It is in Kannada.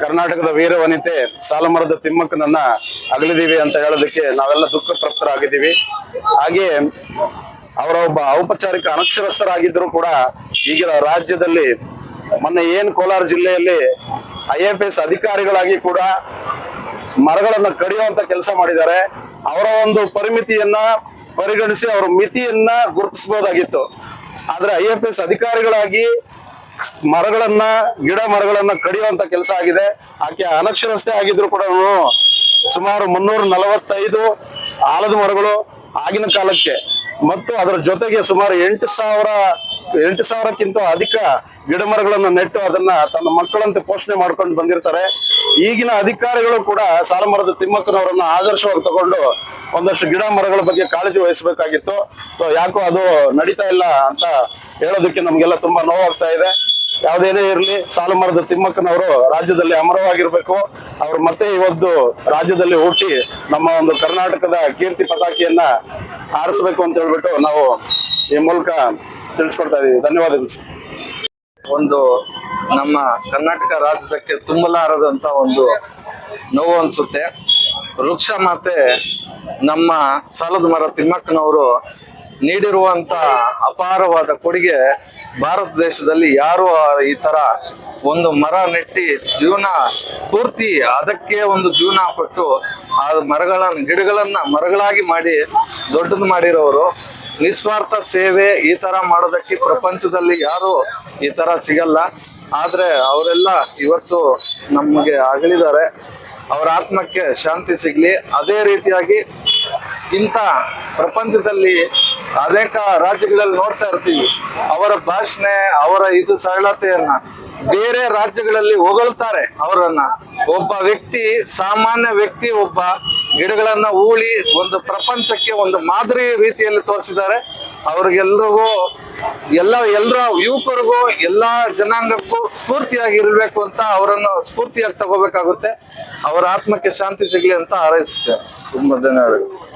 ಕರ್ನಾಟಕದ ವೀರ ವನಿತೆ ಸಾಲಮರದ ತಿಮ್ಮಕ್ಕನನ್ನ ಅಗಲಿದೀವಿ ಅಂತ ಹೇಳೋದಕ್ಕೆ ನಾವೆಲ್ಲ ದುಃಖ ಪ್ರಾಪ್ತರಾಗಿದ್ದೀವಿ ಹಾಗೆಯೇ ಅವರ ಒಬ್ಬ ಔಪಚಾರಿಕ ಅನಕ್ಷರಸ್ಥರಾಗಿದ್ದರೂ ಕೂಡ ಈಗಿನ ರಾಜ್ಯದಲ್ಲಿ ಮೊನ್ನೆ ಏನ್ ಕೋಲಾರ ಜಿಲ್ಲೆಯಲ್ಲಿ ಐ ಎಫ್ ಎಸ್ ಅಧಿಕಾರಿಗಳಾಗಿ ಕೂಡ ಮರಗಳನ್ನು ಕಡಿಯುವಂತ ಕೆಲಸ ಮಾಡಿದ್ದಾರೆ. ಅವರ ಒಂದು ಪರಿಮಿತಿಯನ್ನ ಪರಿಗಣಿಸಿ ಅವರ ಮಿತಿಯನ್ನ ಗುರುತಿಸಬಹುದಾಗಿತ್ತು ಆದ್ರೆ ಐ ಎಫ್ ಎಸ್ ಅಧಿಕಾರಿಗಳಾಗಿ ಮರಗಳನ್ನ, ಗಿಡ ಮರಗಳನ್ನ ಕಡಿಯುವಂತ ಕೆಲಸ ಆಗಿದೆ. ಆಕೆ ಅನಕ್ಷರಸ್ಥೆ ಆಗಿದ್ರು ಕೂಡ ಸುಮಾರು ಮುನ್ನೂರ ನಲವತ್ತೈದು ಆಲದ ಮರಗಳು ಆಗಿನ ಕಾಲಕ್ಕೆ. ಮತ್ತು ಅದರ ಜೊತೆಗೆ ಸುಮಾರು ಎಂಟು ಸಾವಿರ, ಎಂಟು ಸಾವಿರಕ್ಕಿಂತ ಅಧಿಕ ಗಿಡ ಮರಗಳನ್ನು ನೆಟ್ಟು ಅದನ್ನ ತನ್ನ ಮಕ್ಕಳಂತೆ ಪೋಷಣೆ ಮಾಡ್ಕೊಂಡು ಬಂದಿರ್ತಾರೆ. ಈಗಿನ ಅಧಿಕಾರಿಗಳು ಕೂಡ ಸಾಲಮರದ ತಿಮ್ಮಕ್ಕನವರನ್ನ ಆದರ್ಶವಾಗಿ ತಗೊಂಡು ಒಂದಷ್ಟು ಗಿಡ ಮರಗಳ ಬಗ್ಗೆ ಕಾಳಜಿ ವಹಿಸಬೇಕಾಗಿತ್ತು. ಸೊ ಯಾಕೋ ಅದು ನಡೀತಾ ಇಲ್ಲ ಅಂತ ಹೇಳೋದಕ್ಕೆ ನಮ್ಗೆಲ್ಲ ತುಂಬಾ ನೋವಾಗ್ತಾ ಇದೆ. ಯಾವ್ದೇನೇ ಇರಲಿ ಸಾಲುಮರದ ತಿಮ್ಮಕ್ಕನವರು ರಾಜ್ಯದಲ್ಲಿ ಅಮರವಾಗಿರ್ಬೇಕು. ಅವರು ಮತ್ತೆ ಇವತ್ತು ರಾಜ್ಯದಲ್ಲಿ ಹುಟ್ಟಿ ನಮ್ಮ ಒಂದು ಕರ್ನಾಟಕದ ಕೀರ್ತಿ ಪತಾಕಿಯನ್ನ ಆರಿಸ್ಬೇಕು ಅಂತ ಹೇಳ್ಬಿಟ್ಟು ನಾವು ಈ ಮೂಲಕ ತಿಳಿಸ್ಕೊಡ್ತಾ ಇದೀವಿ. ಧನ್ಯವಾದಗಳು. ಒಂದು ನಮ್ಮ ಕರ್ನಾಟಕ ರಾಜ್ಯಕ್ಕೆ ತುಂಬಲಾರದಂತ ಒಂದು ನೋವು ಅನ್ಸುತ್ತೆ. ವೃಕ್ಷ ಮಾತೆ ನಮ್ಮ ಸಾಲದ ಮರ ತಿಮ್ಮಕ್ಕನವರು ನೀಡಿರುವಂತ ಅಪಾರವಾದ ಕೊಡುಗೆ ಭಾರತ ದೇಶದಲ್ಲಿ ಯಾರು ಈ ತರ ಒಂದು ಮರ ನೆಟ್ಟಿ ಜೀವನ ಪೂರ್ತಿ ಅದಕ್ಕೆ ಒಂದು ಜೀವನ ಕೊಟ್ಟು ಆ ಮರಗಳನ್ನ, ಗಿಡಗಳನ್ನ ಮರಗಳಾಗಿ ಮಾಡಿ ದೊಡ್ಡದು ಮಾಡಿರೋರು. ನಿಸ್ವಾರ್ಥ ಸೇವೆ ಈ ತರ ಮಾಡೋದಕ್ಕೆ ಪ್ರಪಂಚದಲ್ಲಿ ಯಾರು ಈ ತರ ಸಿಗಲ್ಲ. ಆದ್ರೆ ಅವರೆಲ್ಲ ಇವತ್ತು ನಮಗೆ ಅಗಲಿದ್ದಾರೆ. ಅವರ ಆತ್ಮಕ್ಕೆ ಶಾಂತಿ ಸಿಗ್ಲಿ. ಅದೇ ರೀತಿಯಾಗಿ ಇಂಥ ಪ್ರಪಂಚದಲ್ಲಿ ಅನೇಕ ರಾಜ್ಯಗಳಲ್ಲಿ ನೋಡ್ತಾ ಇರ್ತೀವಿ. ಅವರ ಭಾಷಣೆ, ಅವರ ಇದು ಸರಳತೆಯನ್ನ ಬೇರೆ ರಾಜ್ಯಗಳಲ್ಲಿ ಹೊಗಳ್ತಾರೆ ಅವರನ್ನ. ಒಬ್ಬ ವ್ಯಕ್ತಿ, ಸಾಮಾನ್ಯ ವ್ಯಕ್ತಿ ಒಬ್ಬ ಗಿಡಗಳನ್ನ ಊಳಿ ಒಂದು ಪ್ರಪಂಚಕ್ಕೆ ಒಂದು ಮಾದರಿ ರೀತಿಯಲ್ಲಿ ತೋರಿಸಿದ್ದಾರೆ. ಅವ್ರಿಗೆಲ್ರಿಗೂ, ಎಲ್ಲ, ಎಲ್ಲರ ಯುವಕರಿಗೂ, ಎಲ್ಲಾ ಜನಾಂಗಕ್ಕೂ ಸ್ಫೂರ್ತಿಯಾಗಿ ಇರಬೇಕು ಅಂತ ಅವರನ್ನು ಸ್ಫೂರ್ತಿಯಾಗಿ ತಗೋಬೇಕಾಗುತ್ತೆ. ಅವರ ಆತ್ಮಕ್ಕೆ ಶಾಂತಿ ಸಿಗಲಿ ಅಂತ ಹಾರೈಸುತ್ತೆ ತುಂಬಾ ಧನ್ಯವಾದಗಳು.